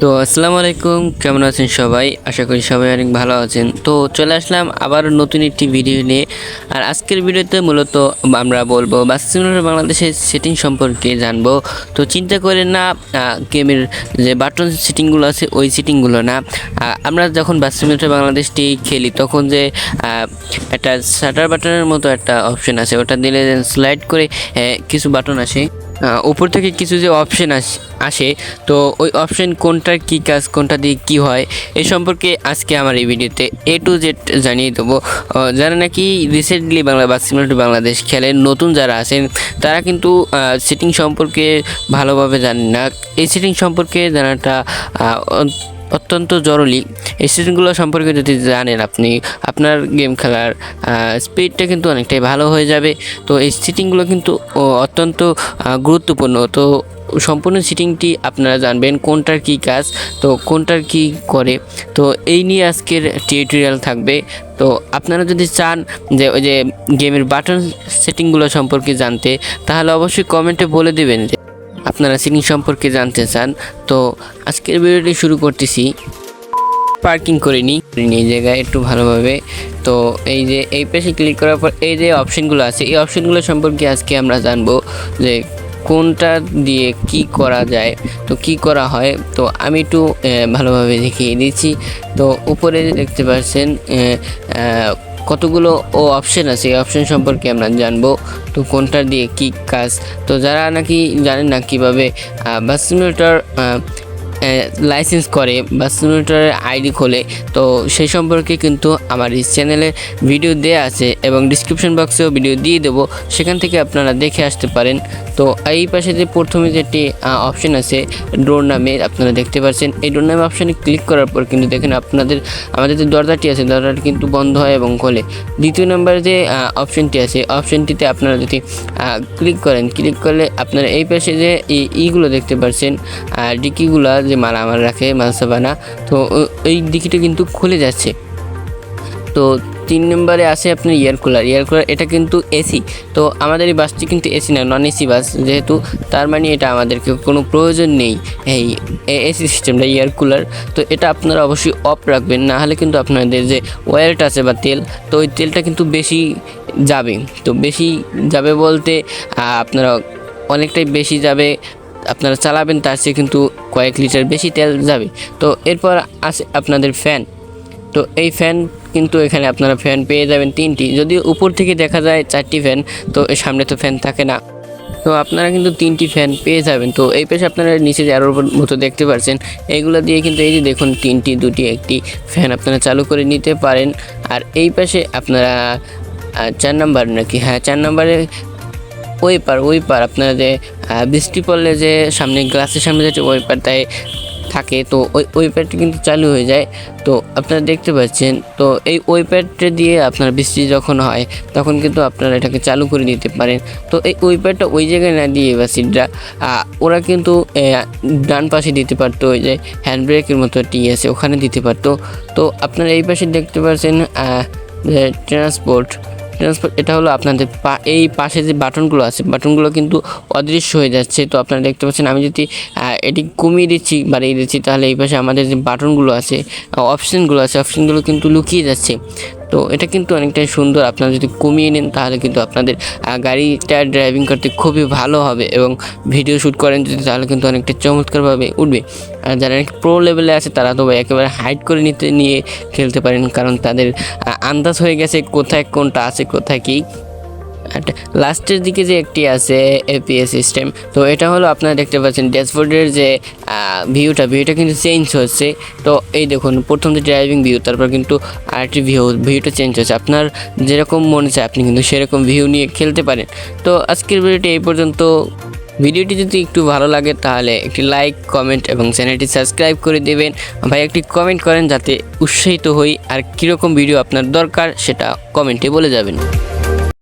তো আসসালামু আলাইকুম, কেমন আছেন সবাই? আশা করি সবাই অনেক ভালো আছেন। তো চলে আসলাম আবার নতুন একটি ভিডিও নিয়ে। আর আজকের ভিডিওতে মূলত আমরা বলব বাস্তুমিটার বাংলাদেশের সেটিং সম্পর্কে জানব। তো চিন্তা করে না গেমের যে বাটন সেটিংগুলো আছে, ওই সেটিংগুলো না। আমরা যখন বাস্তুমিটার বাংলাদেশটি খেলি, তখন যে একটা শাটার বাটনের মতো একটা অপশন আছে। ওটা দিলে স্লাইড করে কিছু বাটন আসে। উপর থেকে কিছু যে অপশন আসে তো ওই অপশন কোনটার কি কাজ, কোনটা দিয়ে কি হয়, এ সম্পর্কে আজকে আমার এই ভিডিওতে এ টু জেড জানিয়ে দেবো। যারা নাকি রিসেন্টলি বাংলা বা সিমিলার বাংলাদেশ খেলেন নতুন যারা আছেন, তারা কিন্তু সেটিং সম্পর্কে ভালোভাবে জানেন না। এই সেটিং সম্পর্কে জানাটা অত্যন্ত জরুরি। এই সেটিংগুলো সম্পর্কে যদি জানেন আপনি, আপনার গেম খেলার স্পিডটা কিন্তু অনেকটাই ভালো হয়ে যাবে। তো এই সেটিংগুলো কিন্তু অত্যন্ত গুরুত্বপূর্ণ। তো সম্পূর্ণ সিটিংটি আপনারা জানবেন কোনটার কি কাজ, তো কোনটার কি করে। তো এই নিয়ে আজকের টিউটোরিয়াল থাকবে। তো আপনারা যদি চান যে ওই যে গেমের বাটন সেটিংগুলো সম্পর্কে জানতে, তাহলে অবশ্যই কমেন্টে বলে দেবেন যে আপনারা সিটিং সম্পর্কে জানতে চান, তো আজকের ভিডিওটি শুরু করতেছি। পার্কিং করে নিই। এই জায়গায় একটু ভালোভাবে। তো এই যে, এই পেশে ক্লিক করার পর এই যে অপশনগুলো আছে, এই অপশনগুলো সম্পর্কে আজকে আমরা জানব যে কোনটা দিয়ে কি করা যায়, তো কি করা হয়। তো আমি একটু ভালোভাবে দেখিয়ে দিচ্ছি। তো উপরে দেখতে পাচ্ছেন কতগুলো ও অপশন আছে, এই অপশন সম্পর্কে আমরা জানব। তো কোনটা দিয়ে কী কাজ? তো যারা নাকি জানেন না কীভাবে বাস সিমুলেটর লাইসেন্স করে বা সিমুলেটরের আইডি খোলে, তো সেই সম্পর্কে কিন্তু আমার এই চ্যানেলে ভিডিও দেওয়া আছে এবং ডিসক্রিপশন বক্সেও ভিডিও দিয়ে দেবো, সেখান থেকে আপনারা দেখে আসতে পারেন। তো এই পাশে যে প্রথমে যেটি অপশন আছে ডোর নামে আপনারা দেখতে পাচ্ছেন। এই ডোর নামে অপশানে ক্লিক করার পর কিন্তু দেখেন আপনাদের, আমাদের যে দরজাটি আছে, দরজাটি কিন্তু বন্ধ হয় এবং খোলে। দ্বিতীয় নম্বরে যে অপশনটি আছে অপশনটিতে আপনারা যদি ক্লিক করেন ক্লিক করলে আপনারা এই পাশে যে ইগুলো দেখতে পাচ্ছেন ডিকিগুলো যে মালা আমার রাখে মালসাবানা, তো ওই ডিকিটা কিন্তু খুলে যাচ্ছে। তো তিন নম্বরে আছে আপনার এয়ার কুলার। এয়ার কুলার, এটা কিন্তু এসি তো আমাদের এই বাসটি কিন্তু এসি না নন এসি বাস। যেহেতু তার মানে এটা আমাদেরকে কোনো প্রয়োজন নেই এই এসি সিস্টেমটা এয়ার কুলার। তো এটা আপনারা অবশ্যই অফ রাখবেন, না হলে কিন্তু আপনাদের যে ওয়ারটা আছে বা তেল, তো ওই তেলটা কিন্তু বেশি যাবে। তো বেশি যাবে বলতে আপনারা অনেকটাই বেশি যাবে আপনারা চালাবেন, তার চেয়ে কিন্তু কয়েক লিটার বেশি তেল যাবে। তো এরপর আছে আপনাদের ফ্যান। তো এই ফ্যান কিন্তু এখানে আপনারা ফ্যান পেয়ে যাবেন তিনটি। যদি উপর থেকে দেখা যায় চারটি ফ্যান, তো সামনে তো ফ্যান থাকে না। তো আপনারা কিন্তু তিনটি ফ্যান পেয়ে যাবেন। তো এই পাশে আপনারা নিচে যে আরোর মতো দেখতে পাচ্ছেন এইগুলো দিয়ে কিন্তু এই যে দেখুন, তিনটি, দুটি, একটি ফ্যান আপনারা চালু করে নিতে পারেন। আর এই পাশে আপনারা চার নাম্বার নাকি? হ্যাঁ চার নাম্বারে ওই পার ওই পার আপনারা যে বৃষ্টি পড়লে যে সামনে গ্লাসের সামনে যে ওই পারটায় থাকে, তো ওই ওই প্যাডটা কিন্তু চালু হয়ে যায়। তো আপনারা দেখতে পাচ্ছেন, তো এই ওই প্যাডটা দিয়ে আপনার বৃষ্টি যখন হয়, তখন কিন্তু আপনারা এটাকে চালু করে দিতে পারেন। তো এই ওই প্যাডটা ওই জায়গায় না দিয়ে বা সিটটা ওরা কিন্তু ডান পাশে দিতে পারতো, ওই যে হ্যান্ড ব্রেকের মতো টি আছে, ওখানে দিতে পারতো। তো আপনারা এই পাশে দেখতে পাচ্ছেন ট্রান্সপোর্ট ট্রান্সপোর্ট এটা হলো আপনাদের এই পাশে যে বাটনগুলো আছে, বাটনগুলো কিন্তু অদৃশ্য হয়ে যাচ্ছে। তো আপনারা দেখতে পাচ্ছেন, আমি যদি এটি কমিয়ে দিচ্ছি, বাড়িয়ে দিচ্ছি, তাহলে এই পাশে আমাদের যে বাটনগুলো আছে অপশানগুলো আছে অপশানগুলো কিন্তু লুকিয়ে যাচ্ছে। তো এটা কিন্তু অনেকটাই সুন্দর। আপনারা যদি কমিয়ে নেন, তাহলে কিন্তু আপনাদের গাড়িটা ড্রাইভিং করতে খুবই ভালো হবে এবং ভিডিও শ্যুট করেন যদি, তাহলে কিন্তু অনেকটা চমৎকারভাবে উঠবে। আর যারা অনেক প্রো লেভেলে আছে, তারা তো একেবারে হাইট করে নিতে, নিয়ে খেলতে পারেন, কারণ তাদের আন্দাজ হয়ে গেছে কোথায় কোনটা আছে, কোথায় কী। লাস্টের দিকে যে একটি আছে এপিএস সিস্টেম তো এটা হলো আপনারা দেখতে পাচ্ছেন ড্যাশবোর্ডের যে ভিউটা ভিউটা কিন্তু চেঞ্জ হচ্ছে। তো এই দেখুন, প্রথম যে ড্রাইভিং ভিউ তারপর কিন্তু আরেকটি ভিউ ভিউটা চেঞ্জ হচ্ছে। আপনার যেরকম মনে চায়, আপনি কিন্তু সেরকম ভিউ নিয়ে খেলতে পারেন। তো আজকের ভিডিওটি এই পর্যন্ত। ভিডিওটি যদি একটু ভালো লাগে, তাহলে একটি লাইক কমেন্ট এবং চ্যানেলটি সাবস্ক্রাইব করে দেবেন। ভাই, একটি কমেন্ট করেন যাতে উৎসাহিত হই, আর কীরকম ভিডিও আপনার দরকার, সেটা কমেন্টে বলে যাবেন।